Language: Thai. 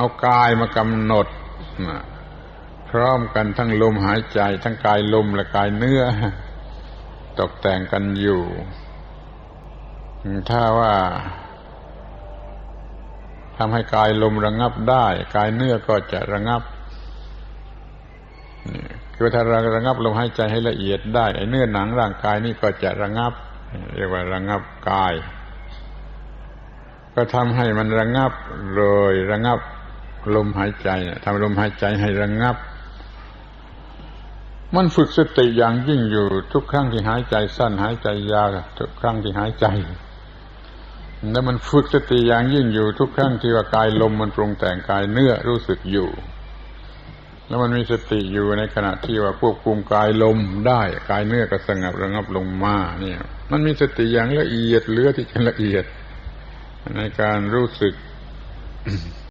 เอากายมากำหนดพร้อมกันทั้งลมหายใจ ทั้งกายลมและกายเนื้อ ตกแต่งกันอยู่ ถ้าว่าทำให้กายลมระงับได้ กายเนื้อก็จะระงับคือถ้าเราระงับลมหายใจให้ละเอียดได้ไอ้เนื้อหนังร่างกายนี่ก็จะระงับ เรียกว่าระงับกาย ก็ทำให้มันระงับเลยระงับ ลมหายใจทำลมหายใจให้ระงับ มันฝึกสติอย่างยิ่งอยู่ทุกครั้งที่หายใจสั้นหายใจยาวทุกครั้งที่หายใจ แล้วมันฝึกสติอย่างยิ่งอยู่ทุกครั้งที่ว่ากายลมมันปรุงแต่งกายเนื้อรู้สึกอยู่ แล้วมันมีสติอยู่ในขณะที่ว่าควบคุมกายลมได้กายเนื้อก็สงบระงับลงมาเนี่ย มันมีสติอย่างละเอียดเลือที่จะละเอียดในการรู้สึก